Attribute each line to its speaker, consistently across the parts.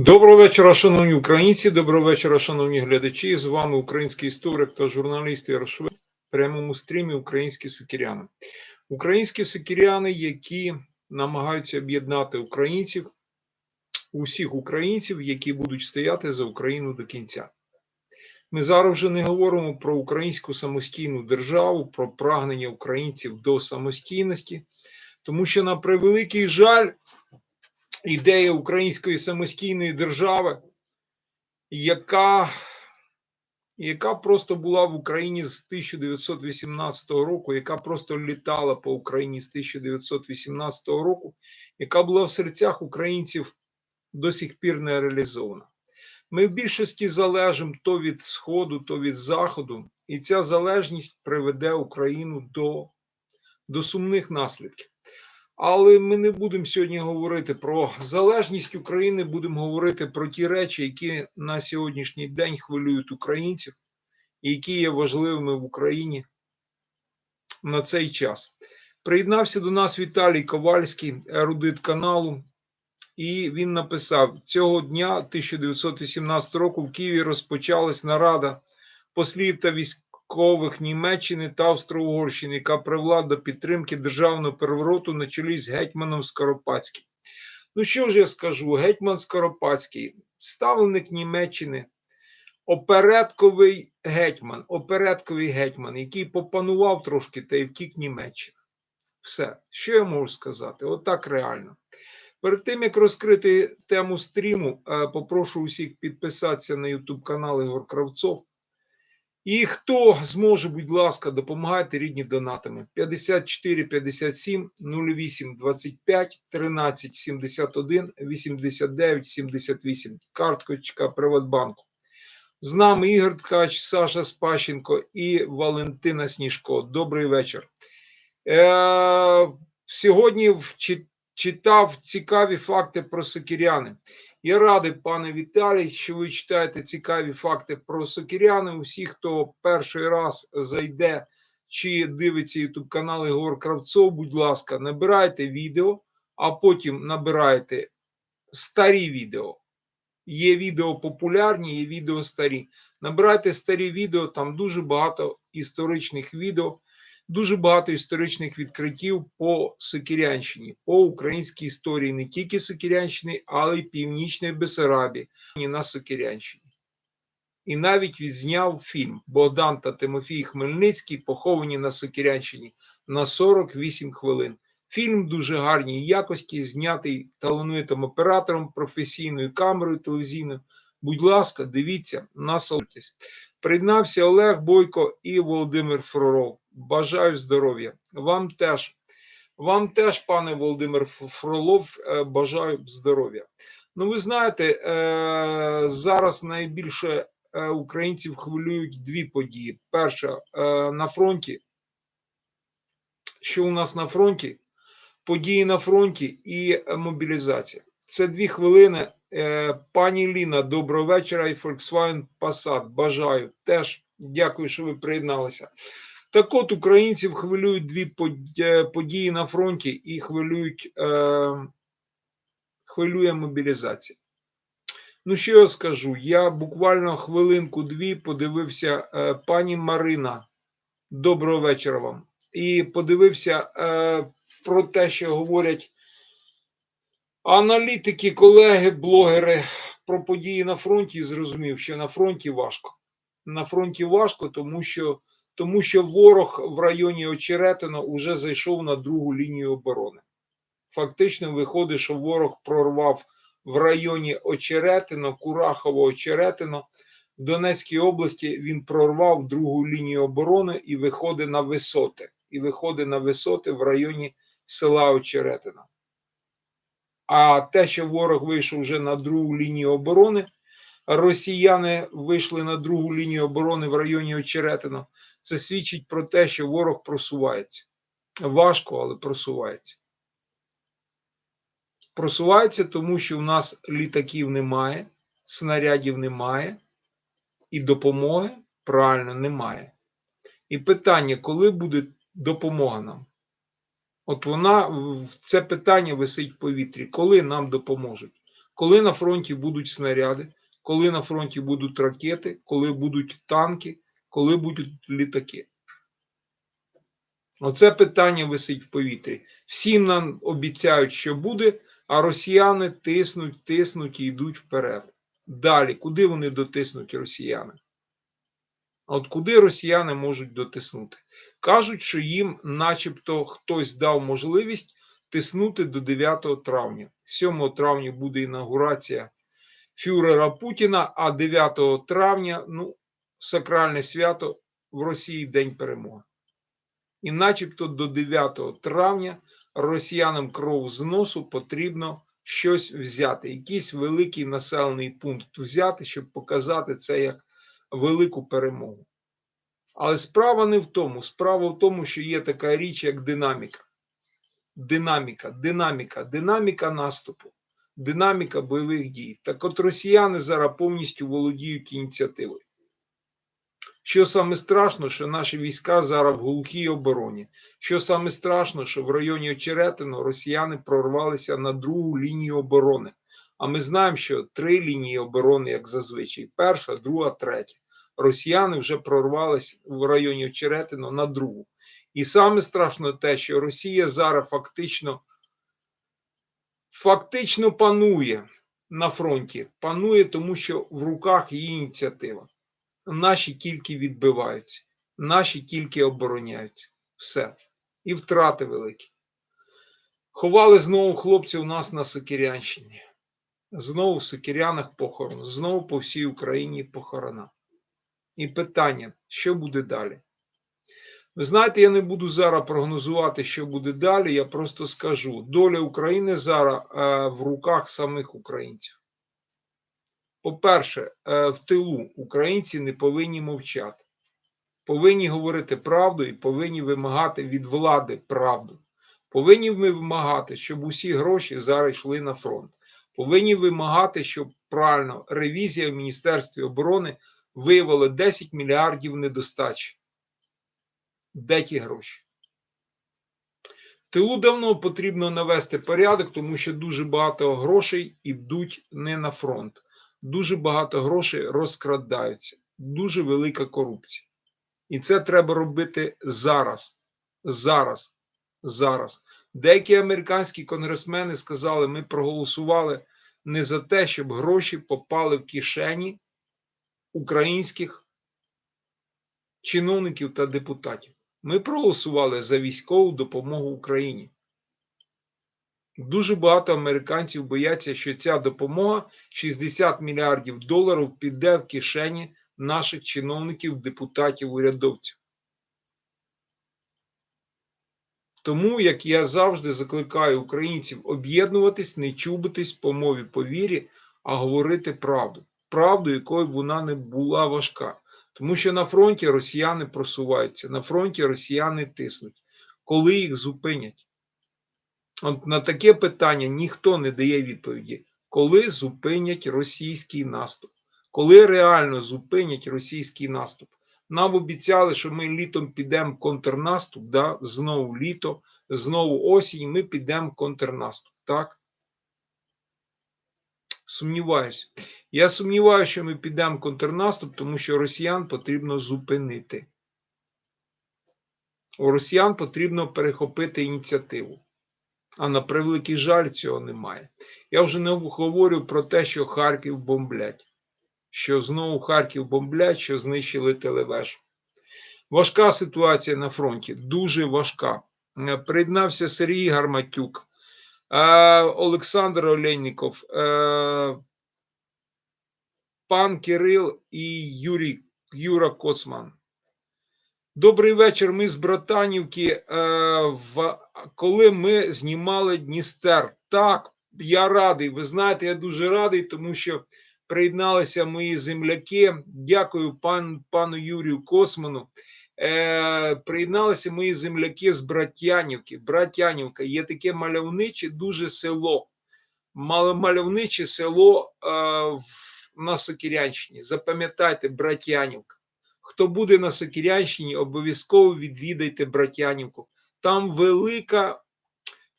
Speaker 1: Доброго вечора, шановні українці. Доброго вечора, шановні глядачі. З вами український історик та журналіст Ярошвед в прямому стрімі Українські сокіряни. Українські сокіряни, які намагаються об'єднати українців, усіх українців, які будуть стояти за Україну до кінця. Ми зараз вже не говоримо про українську самостійну державу, про прагнення українців до самостійності, тому що, на превеликий жаль, ідея української самостійної держави, яка, яка просто була в Україні з 1918 року, яка просто літала по Україні з 1918 року, яка була в серцях українців до сих пір не реалізована. Ми в більшості залежимо то від Сходу, то від Заходу, і ця залежність приведе Україну до, до сумних наслідків. Але ми не будемо сьогодні говорити про залежність України, будемо говорити про ті речі, які на сьогоднішній день хвилюють українців, і які є важливими в Україні на цей час. Приєднався до нас Віталій Ковальський, ерудит каналу, і він написав: цього дня 1918 року в Києві розпочалась нарада послів та військових Німеччини та Австро-Угорщини, яка привела до підтримки державного перевороту на чолі з гетьманом Скоропадським. Ну що ж я скажу? Гетьман Скоропадський, ставленик Німеччини, опередковий гетьман, опередковий гетьман, який попанував трошки та й втік Німеччина. Все, що я можу сказати? Отак реально. Перед тим як розкрити тему стріму, е, попрошу усіх підписатися на YouTube канал Ігор Кравцов. І хто зможе, будь ласка, допомагайте рідні донатами 54 57 08 25 13 71 89 78. Карточка Приватбанку. З нами Ігор Ткач, Саша Спащенко і Валентина Сніжко. Добрий вечір. Е, Сьогодні читав цікаві факти про сокіряни. Я радий, пане Віталій, що ви читаєте цікаві факти про сокіряни. Усі, хто перший раз зайде чи дивиться YouTube канал Ігор Кравцов, будь ласка, набирайте відео, а потім набирайте старі відео. Є відео популярні, є відео старі. Набирайте старі відео, там дуже багато історичних відео, дуже багато історичних відкриттів по Сокірянщині, по українській історії, не тільки Сокірянщини, але й Північної Бесарабії на Сокірянщині. І навіть відзняв фільм Богдан та Тимофій Хмельницький, поховані на Сокірянщині на 48 хвилин. Фільм дуже гарній якості, знятий талановитим оператором, професійною камерою телевізійною. Будь ласка, дивіться, насолоджуйтесь. Приєднався Олег Бойко і Володимир Фролов. Бажаю здоров'я. Вам теж, вам теж, пане Володимир Фролов, е, бажаю здоров'я. Ну, ви знаєте, е, зараз найбільше е, українців хвилюють дві події. Перша на фронті. Що у нас на фронті? Події на фронті і мобілізація. Це дві хвилини. Пані Ліна, доброго вечора і Volkswagen Passat. Бажаю. Теж дякую, що ви приєдналися. Так от українців хвилюють дві події на фронті і хвилюють, е, хвилює мобілізація. Ну, що я скажу? Я буквально хвилинку-дві подивився е, пані Марина. Доброго вечора вам. І подивився е, про те, що говорять аналітики, колеги, блогери про події на фронті і зрозумів, що на фронті важко. На фронті важко, тому що, тому що ворог в районі Очеретина вже зайшов на другу лінію оборони. Фактично виходить, що ворог прорвав в районі Очеретино, Курахово Очеретино. В Донецькій області він прорвав другу лінію оборони і виходить на висоти. І виходить на висоти в районі села Очеретина. А те, що ворог вийшов вже на другу лінію оборони, росіяни вийшли на другу лінію оборони в районі Очеретина, це свідчить про те, що ворог просувається. Важко, але просувається. Просувається, тому що в нас літаків немає, снарядів немає, і допомоги правильно немає. І питання, коли буде допомога нам? От вона це питання висить в повітрі. Коли нам допоможуть? коли на фронті будуть снаряди, коли на фронті будуть ракети, коли будуть танки, коли будуть літаки. Оце питання висить в повітрі. Всім нам обіцяють, що буде, а росіяни тиснуть, тиснуть і йдуть вперед. Далі, куди вони дотиснуть росіяни? От куди росіяни можуть дотиснути? Кажуть, що їм, начебто, хтось дав можливість тиснути до 9 травня. 7 травня буде інаугурація фюрера Путіна, а 9 травня ну, сакральне свято в Росії День перемоги. І начебто до 9 травня росіянам кров з носу потрібно щось взяти, якийсь великий населений пункт взяти, щоб показати це як велику перемогу. Але справа не в тому. Справа в тому, що є така річ, як динаміка. Динаміка, динаміка, динаміка наступу, динаміка бойових дій. Так от росіяни зараз повністю володіють ініціативою. Що саме страшно, що наші війська зараз в глухій обороні. Що саме страшно, що в районі Очеретино росіяни прорвалися на другу лінію оборони. А ми знаємо, що три лінії оборони, як зазвичай: перша, друга, третя. Росіяни вже прорвалися в районі Очеретино на другу. І саме страшно те, що Росія зараз фактично, фактично панує на фронті. Панує, тому що в руках її ініціатива. Наші тільки відбиваються, наші тільки обороняються. Все. І втрати великі. Ховали знову хлопці у нас на Сокирянщині. Знову в Сокирянах похорон, знову по всій Україні похорона. І питання, що буде далі? Ви знаєте, я не буду зараз прогнозувати, що буде далі. Я просто скажу: доля України зараз е, в руках самих українців. По-перше, е, в тилу українці не повинні мовчати, повинні говорити правду і повинні вимагати від влади правду. Повинні ми вимагати, щоб усі гроші зараз йшли на фронт. Повинні вимагати, щоб правильно ревізія в Міністерстві оборони виявила 10 мільярдів недостачі. Де ті гроші? Тилу давно потрібно навести порядок, тому що дуже багато грошей йдуть не на фронт. Дуже багато грошей розкрадаються. Дуже велика корупція. І це треба робити зараз. Зараз. Зараз. Деякі американські конгресмени сказали, ми проголосували не за те, щоб гроші попали в кишені українських чиновників та депутатів. Ми проголосували за військову допомогу Україні. Дуже багато американців бояться, що ця допомога 60 мільярдів доларів піде в кишені наших чиновників, депутатів, урядовців. Тому, як я завжди закликаю українців об'єднуватись, не чубитись по мові по вірі, а говорити правду. Правду, якою б вона не була важка. Тому що на фронті росіяни просуваються, на фронті росіяни тиснуть. Коли їх зупинять? От на таке питання ніхто не дає відповіді, коли зупинять російський наступ, коли реально зупинять російський наступ. Нам обіцяли, що ми літом підемо контрнаступ, да? знову літо, знову осінь, ми підемо контрнаступ. Так? Сумніваюся. Я сумніваюся, що ми підемо контрнаступ, тому що росіян потрібно зупинити. У росіян потрібно перехопити ініціативу. А на превеликий жаль, цього немає. Я вже не говорю про те, що Харків бомблять, що знову Харків бомблять, що знищили телевежу. Важка ситуація на фронті, дуже важка. Е, приєднався Сергій Гарматюк, е, Олександр Олейніков, е, пан Кирил і Юрій, Юра Косман. Добрий вечір. Ми з Братанівки. В коли ми знімали Дністер. Так, я радий. Ви знаєте, я дуже радий, тому що приєдналися мої земляки. Дякую пан, пану Юрію Косману. Е, Приєдналися мої земляки з Братянівки. Братянівка є таке мальовниче дуже село. Мальовниче село е, в, на Сокірянщині. Запам'ятайте, Братянівка. Хто буде на Сокірянщині, обов'язково відвідайте Братянівку. Там велика,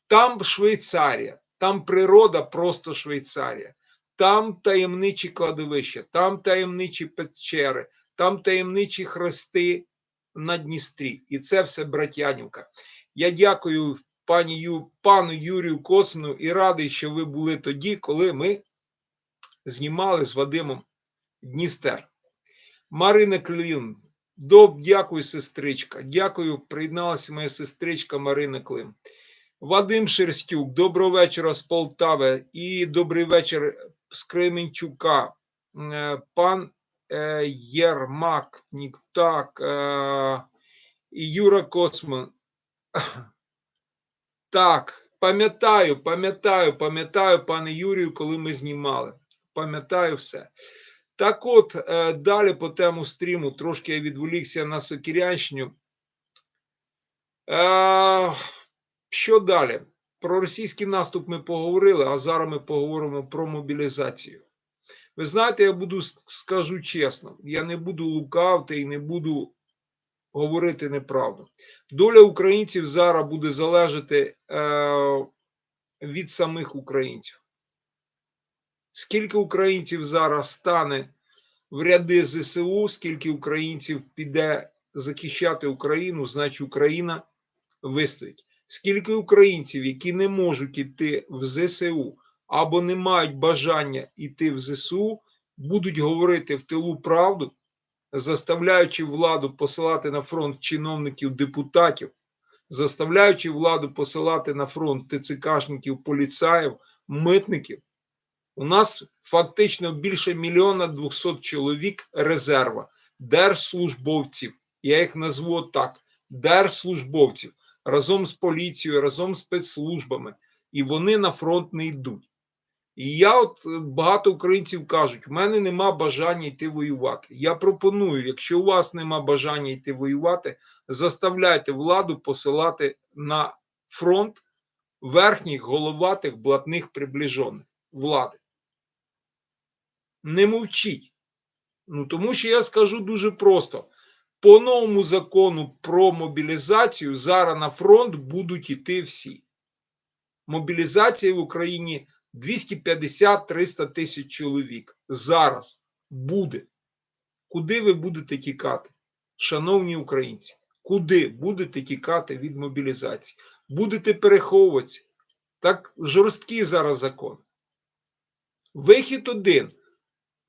Speaker 1: там Швейцарія, там природа просто Швейцарія. там таємничі кладовища, там таємничі печери, там таємничі хрести на Дністрі. І це все Братянівка. Я дякую пані Ю, пану Юрію Космину і радий, що ви були тоді, коли ми знімали з Вадимом Дністер. Марина Клін. Доб, дякую, сестричка. Дякую, приєдналася моя сестричка Марина Клим. Вадим Шерстюк, доброго вечора з Полтави і добрий вечір з Кременчука. Е, Пан е, Єрмак, Ніктак е, і Юра Косман. Так, пам'ятаю, пам'ятаю, пам'ятаю, пане Юрію, коли ми знімали. Пам'ятаю все. Так от, е, далі по тему стріму, трошки я відволікся на Сокірянщину. Е, Що далі? Про російський наступ ми поговорили, а зараз ми поговоримо про мобілізацію. Ви знаєте, я буду скажу чесно, я не буду лукавити і не буду говорити неправду. Доля українців зараз буде залежати е, від самих українців. Скільки українців зараз стане в ряди ЗСУ, скільки українців піде захищати Україну, значить Україна вистоїть. Скільки українців, які не можуть іти в ЗСУ або не мають бажання йти в ЗСУ, будуть говорити в тилу правду, заставляючи владу посилати на фронт чиновників, депутатів, заставляючи владу посилати на фронт ТЦКшників, поліцаїв, митників. У нас фактично більше мільйона двохсот чоловік резерва, держслужбовців. Я їх назву так: держслужбовців разом з поліцією, разом з спецслужбами, і вони на фронт не йдуть. І я, от е, багато українців кажуть: в мене нема бажання йти воювати. Я пропоную, якщо у вас нема бажання йти воювати, заставляйте владу посилати на фронт верхніх головатих блатних приближених влади. Не мовчіть. Ну, тому що я скажу дуже просто: по новому закону про мобілізацію зараз на фронт будуть іти всі. Мобілізація в Україні 250-300 тисяч чоловік. Зараз буде. Куди ви будете тікати, шановні українці? Куди будете тікати від мобілізації? Будете переховуватися? Так жорсткий зараз закон. Вихід один.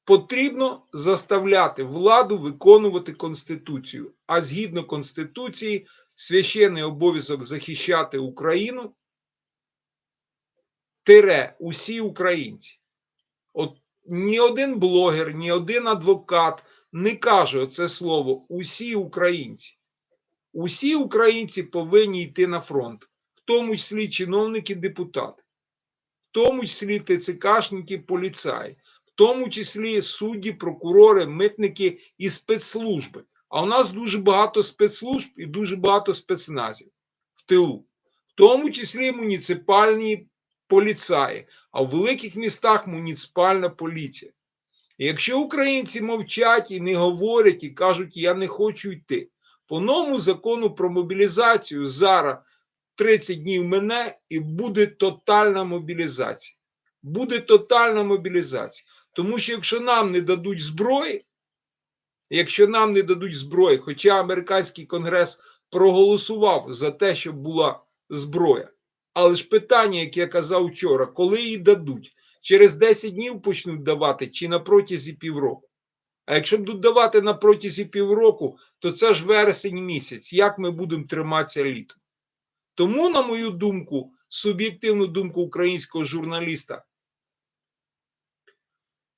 Speaker 1: Потрібно заставляти владу виконувати Конституцію. А згідно Конституції, священний обов'язок захищати Україну тире усі українці. От ні один блогер, ні один адвокат не каже це слово усі українці. Усі українці повинні йти на фронт, в тому числі чиновники, депутати, в тому числі ТЦКшники, поліцаї, тому числі судді, прокурори, митники і спецслужби. А у нас дуже багато спецслужб і дуже багато спецназів в тилу, в тому числі муніципальні поліцаї, а в великих містах муніципальна поліція. І якщо українці мовчать і не говорять і кажуть, я не хочу йти, по новому закону про мобілізацію зараз 30 днів мене і буде тотальна мобілізація. Буде тотальна мобілізація. Тому що якщо нам не дадуть зброї, якщо нам не дадуть зброї, хоча американський конгрес проголосував за те, щоб була зброя. Але ж питання, яке я казав вчора, коли її дадуть? Через 10 днів почнуть давати чи на протязі півроку? А якщо будуть давати на протязі півроку, то це ж вересень місяць. Як ми будемо триматися літом? Тому, на мою думку, суб'єктивну думку українського журналіста,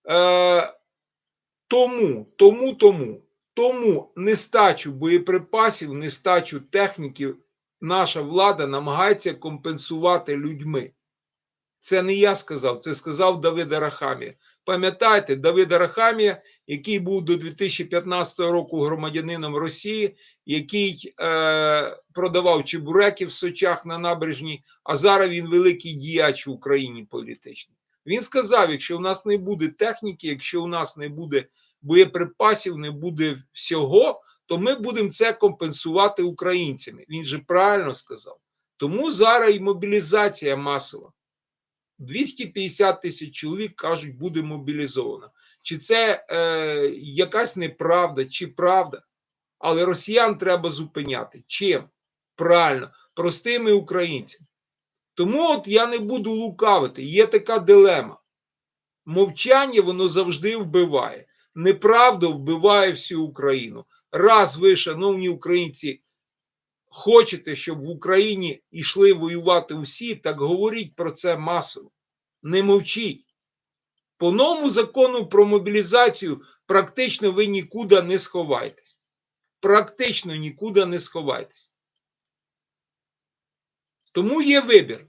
Speaker 1: е, тому, тому, тому, тому нестачу боєприпасів, нестачу техніки наша влада намагається компенсувати людьми. Це не я сказав, це сказав Давид Арахамія. Пам'ятаєте, Давид Арахамія, який був до 2015 року громадянином Росії, який е, продавав чебуреки в Сочах на набережні, а зараз він великий діяч в Україні політичний. Він сказав: якщо в нас не буде техніки, якщо у нас не буде боєприпасів, не буде всього, то ми будемо це компенсувати українцями. Він же правильно сказав. Тому зараз і мобілізація масова. 250 тисяч чоловік кажуть, буде мобілізовано. Чи це е, якась неправда, чи правда? Але росіян треба зупиняти. Чим? Правильно, простими українцями. Тому от я не буду лукавити. Є така дилема. Мовчання воно завжди вбиває. Неправда вбиває всю Україну. Раз ви, шановні українці, хочете, щоб в Україні йшли воювати усі, так говоріть про це масово. Не мовчіть. По новому закону про мобілізацію практично ви нікуди не сховаєтесь. Практично нікуди не сховаєтесь. Тому є вибір: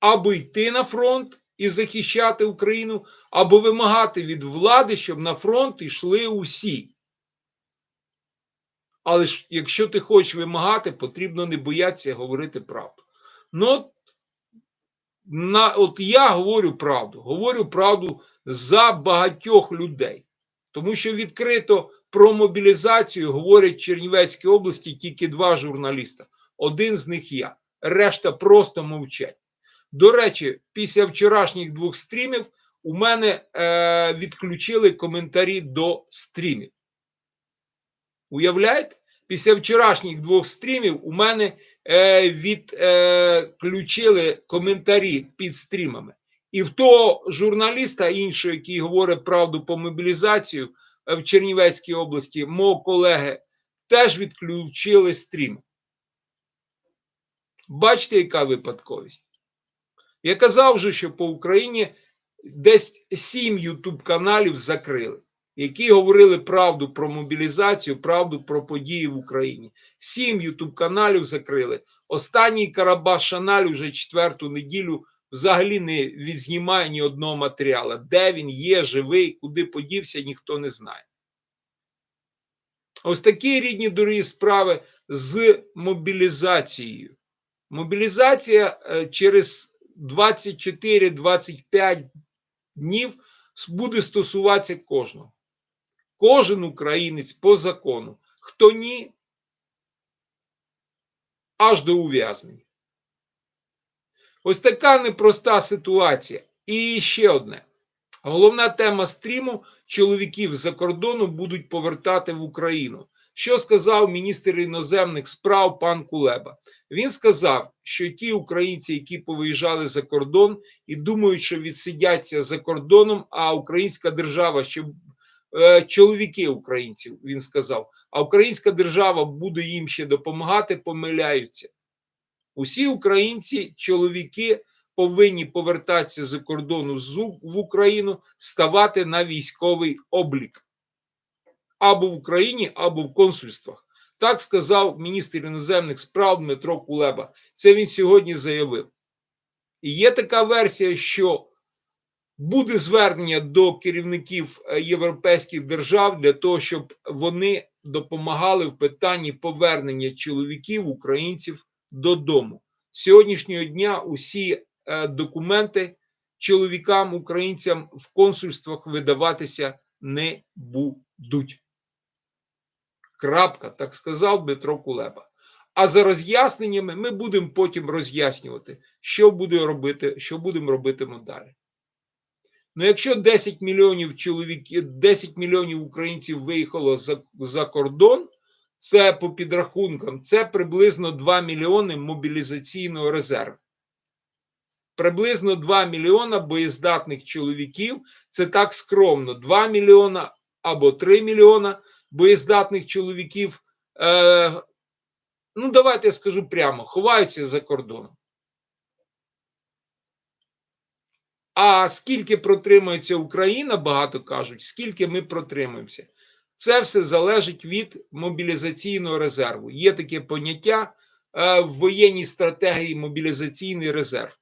Speaker 1: або йти на фронт і захищати Україну, або вимагати від влади, щоб на фронт йшли усі. Але ж якщо ти хочеш вимагати, потрібно не боятися говорити правду. Ну, от, на, от я говорю правду, говорю правду за багатьох людей. Тому що відкрито про мобілізацію говорять в Чернівецькій області тільки два журналіста. Один з них я, решта просто мовчать. До речі, після вчорашніх двох стрімів у мене е, відключили коментарі до стрімів. Уявляєте? Після вчорашніх двох стрімів у мене е, відключили е, коментарі під стрімами. І в того журналіста іншого, який говорить правду по мобілізацію в Чернівецькій області, мого колеги, теж відключили стрім. Бачите, яка випадковість? Я казав вже, що по Україні десь сім ютуб каналів закрили, які говорили правду про мобілізацію, правду про події в Україні. Сім ютуб каналів закрили. Останній Карабас Шаналь вже четверту неділю взагалі не відзнімає ні одного матеріалу. Де він є, живий, куди подівся, ніхто не знає. Ось такі рідні дорогі справи з мобілізацією. Мобілізація через 24-25 днів буде стосуватися кожного. Кожен українець по закону. Хто ні, аж до ув'язнення. Ось така непроста ситуація. І ще одне. Головна тема стріму: чоловіків з-за кордону будуть повертати в Україну. Що сказав міністр іноземних справ пан Кулеба? Він сказав, що ті українці, які повиїжджали за кордон і думають, що відсидяться за кордоном, а українська держава, що е, чоловіки українців, він сказав, а українська держава буде їм ще допомагати, помиляються. Усі українці, чоловіки повинні повертатися за кордону в Україну, ставати на військовий облік або в Україні, або в консульствах. Так сказав міністр іноземних справ Дмитро Кулеба. Це він сьогодні заявив. І є така версія, що буде звернення до керівників європейських держав для того, щоб вони допомагали в питанні повернення чоловіків, українців додому. З сьогоднішнього дня усі е, документи чоловікам, українцям в консульствах видаватися не будуть. Крапка, так сказав Дмитро Кулеба. А за роз'ясненнями ми будемо потім роз'яснювати, що буде робити, що будемо робити далі. Ну, якщо 10 мільйонів чоловіків, 10 мільйонів українців виїхало за, за кордон, це по підрахункам, це приблизно 2 мільйони мобілізаційного резерву. Приблизно 2 мільйона боєздатних чоловіків. Це так скромно: 2 мільйона або 3 мільйона боєздатних чоловіків. Е, Ну, давайте я скажу прямо: ховаються за кордоном. А скільки протримується Україна, багато кажуть, скільки ми протримуємося. Це все залежить від мобілізаційного резерву. Є таке поняття е, в воєнній стратегії мобілізаційний резерв.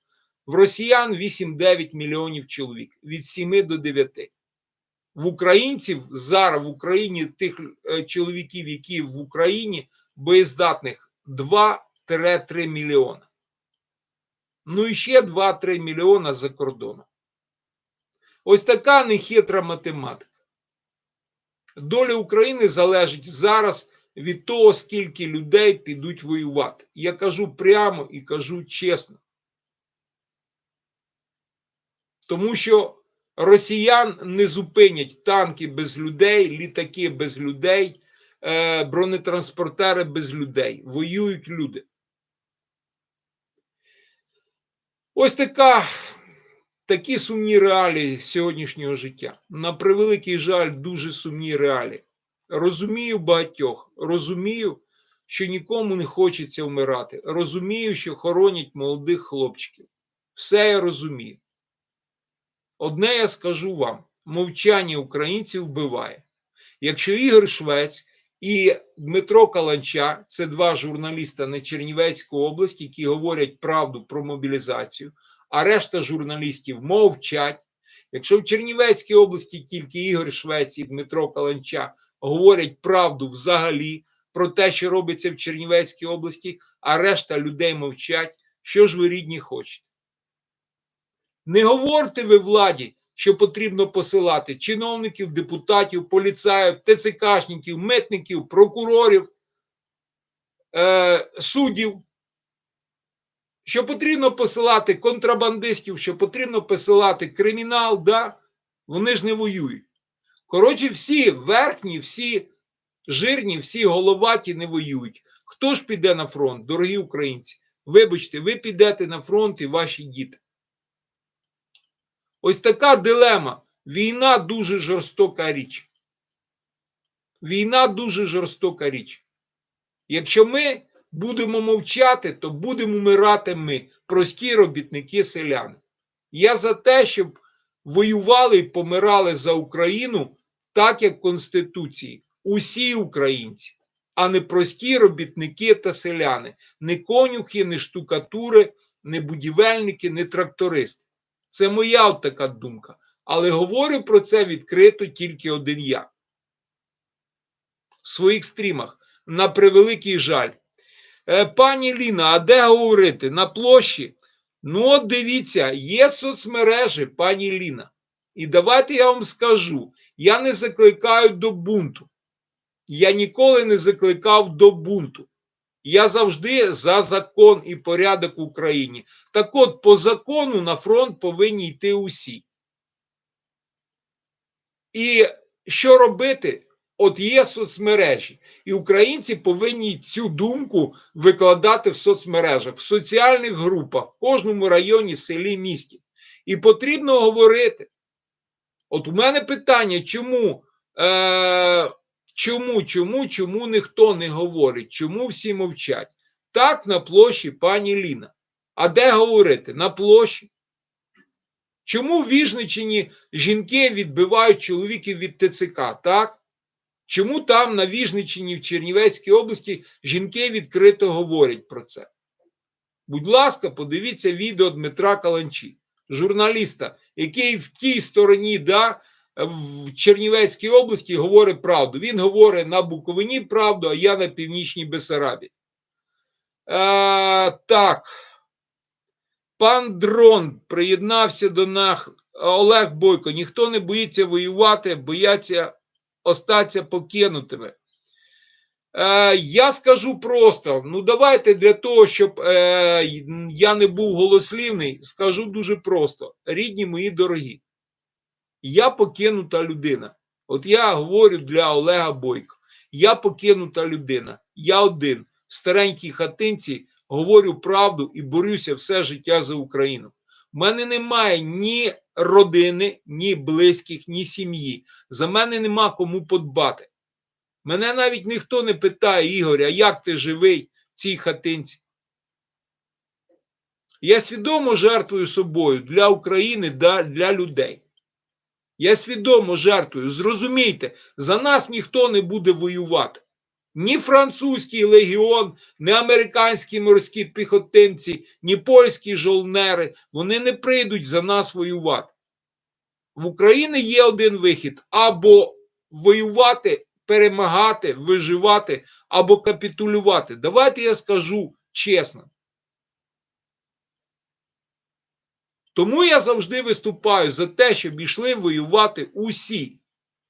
Speaker 1: В росіян 8-9 мільйонів чоловік від 7 до 9. В українців зараз в Україні тих е, чоловіків, які в Україні боєздатних 2-3 мільйона. Ну і ще 2-3 мільйона за кордоном. Ось така нехитра математика. Доля України залежить зараз від того, скільки людей підуть воювати. Я кажу прямо і кажу чесно. Тому що росіян не зупинять танки без людей, літаки без людей, е, бронетранспортери без людей. Воюють люди. Ось така, такі сумні реалії сьогоднішнього життя. На превеликий жаль, дуже сумні реалії. Розумію багатьох, розумію, що нікому не хочеться вмирати. Розумію, що хоронять молодих хлопчиків. Все я розумію. Одне я скажу вам: мовчання українців вбиває. Якщо Ігор Швець і Дмитро Каланча це два журналіста на Чернівецьку область, які говорять правду про мобілізацію, а решта журналістів мовчать. Якщо в Чернівецькій області тільки Ігор Швець і Дмитро Каланча говорять правду взагалі про те, що робиться в Чернівецькій області, а решта людей мовчать, що ж ви рідні хочете? Не говорте ви владі, що потрібно посилати чиновників, депутатів, поліцаїв, ТЦКшників, митників, прокурорів, е, суддів, що потрібно посилати контрабандистів, що потрібно посилати кримінал, да? вони ж не воюють. Коротше, всі верхні, всі жирні, всі головаті не воюють. Хто ж піде на фронт, дорогі українці? Вибачте, ви підете на фронт і ваші діти. Ось така дилема. Війна дуже жорстока річ. Війна дуже жорстока річ. Якщо ми будемо мовчати, то будемо вмирати ми, прості робітники селяни. Я за те, щоб воювали і помирали за Україну, так як в Конституції, усі українці, а не прості робітники та селяни, не конюхи, не штукатури, не будівельники, не трактористи. Це моя така думка. Але говорю про це відкрито тільки один я. В своїх стрімах. На превеликий жаль. Е, Пані Ліна, а де говорити? На площі? Ну, от дивіться, є соцмережі, пані Ліна. І давайте я вам скажу: я не закликаю до бунту. Я ніколи не закликав до бунту. Я завжди за закон і порядок в Україні. Так от, по закону на фронт повинні йти усі. І що робити? От є соцмережі, і українці повинні цю думку викладати в соцмережах, в соціальних групах, в кожному районі, селі, місті. І потрібно говорити. От у мене питання, чому, е, чому, чому, чому ніхто не говорить, чому всі мовчать? Так, на площі, пані Ліна. А де говорити? На площі. Чому в Віжничині жінки відбивають чоловіків від ТЦК? Так? Чому там на Віжничині в Чернівецькій області жінки відкрито говорять про це? Будь ласка, подивіться відео Дмитра Каланчі, журналіста, який в тій стороні, да, в Чернівецькій області говорить правду. Він говорить на Буковині правду, а я на Північній Бесарабі. Е, так. Пан Дрон приєднався до нас. Олег Бойко. Ніхто не боїться воювати, бояться остаться покинутими. Е, Я скажу просто: ну, давайте для того, щоб е, я не був голослівний, скажу дуже просто: рідні мої дорогі, я покинута людина. От я говорю для Олега Бойко. Я покинута людина. Я один в старенькій хатинці говорю правду і борюся все життя за Україну. У мене немає ні родини, ні близьких, ні сім'ї. За мене нема кому подбати. Мене навіть ніхто не питає, Ігоря, як ти живий в цій хатинці? Я свідомо жертвую собою для України, для людей. Я свідомо жертвую. Зрозумійте, за нас ніхто не буде воювати. Ні французький легіон, ні американські морські піхотинці, ні польські жолнери, вони не прийдуть за нас воювати. В Україні є один вихід: або воювати, перемагати, виживати, або капітулювати. Давайте я скажу чесно. Тому я завжди виступаю за те, щоб йшли воювати усі.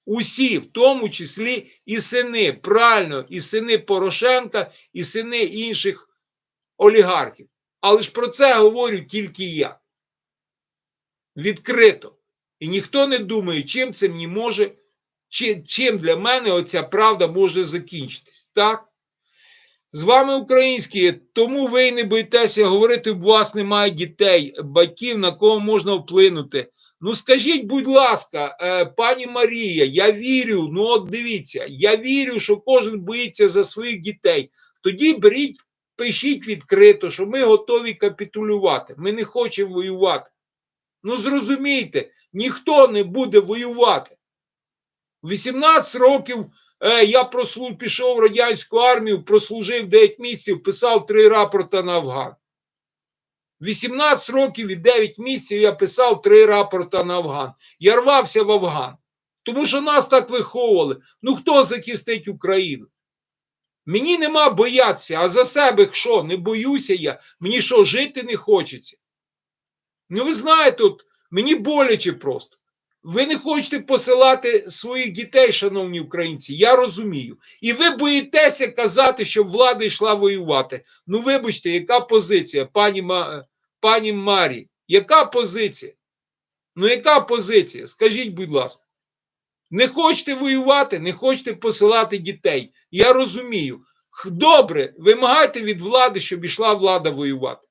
Speaker 1: Усі, в тому числі і сини, правильно, і сини Порошенка, і сини інших олігархів. Але ж про це говорю тільки я. Відкрито. І ніхто не думає, чим це мені може, чи, чим для мене оця правда може закінчитись. Так? З вами українські, тому ви не боїтеся говорити, у вас немає дітей, батьків, на кого можна вплинути. Ну скажіть, будь ласка, е, пані Марія, я вірю, ну от дивіться, я вірю, що кожен боїться за своїх дітей. Тоді беріть, пишіть відкрито, що ми готові капітулювати. Ми не хочемо воювати. Ну зрозумійте, ніхто не буде воювати. 18 років я прослу, пішов в радянську армію, прослужив 9 місяців, писав три рапорта на Афган. 18 років і 9 місяців я писав три рапорта на Афган. Я рвався в Афган. Тому що нас так виховували. Ну хто захистить Україну? Мені нема боятися, а за себе що? Не боюся я. Мені що, жити не хочеться? Ну, ви знаєте, от, мені боляче просто. Ви не хочете посилати своїх дітей, шановні українці, я розумію. І ви боїтеся казати, щоб влада йшла воювати. Ну, вибачте, яка позиція, пані, пані Марі? Яка позиція? Ну, яка позиція? Скажіть, будь ласка. Не хочете воювати, не хочете посилати дітей. Я розумію. Добре, вимагайте від влади, щоб йшла влада воювати.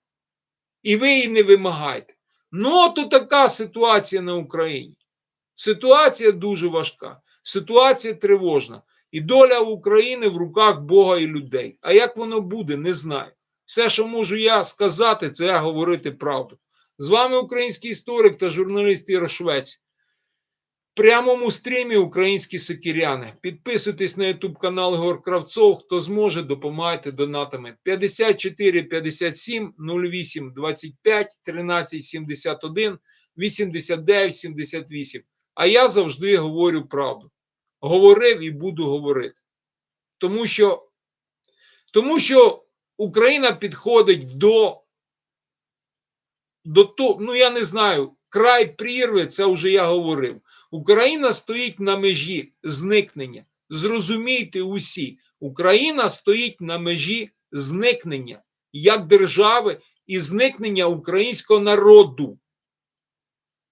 Speaker 1: І ви її не вимагаєте. Ну, от така ситуація на Україні. Ситуація дуже важка, ситуація тривожна. І доля України в руках Бога і людей. А як воно буде, не знаю. Все, що можу я сказати, це говорити правду. З вами український історик та журналіст Ігор Швець. В прямому стрімі українські сокіряни. Підписуйтесь на YouTube канал Ігор Кравцов. Хто зможе, допомагайте донатами 54 57 08 25 13 71 89 78. А я завжди говорю правду. Говорив і буду говорити. Тому що, тому що Україна підходить до, до того, ну я не знаю, край прірви, це вже я говорив. Україна стоїть на межі зникнення. Зрозумійте усі, Україна стоїть на межі зникнення як держави і зникнення українського народу.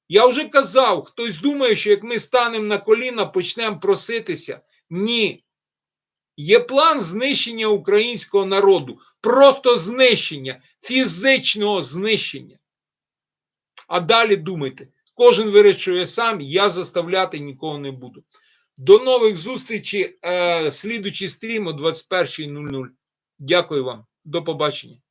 Speaker 1: Я вже казав, хтось думає, що як ми станемо на коліна, почнемо проситися. Ні. Є план знищення українського народу. Просто знищення, фізичного знищення. А далі думайте, кожен вирішує сам, я заставляти нікого не буду. До нових зустрічей. Е, слідучий стрім о 21.00. Дякую вам. До побачення.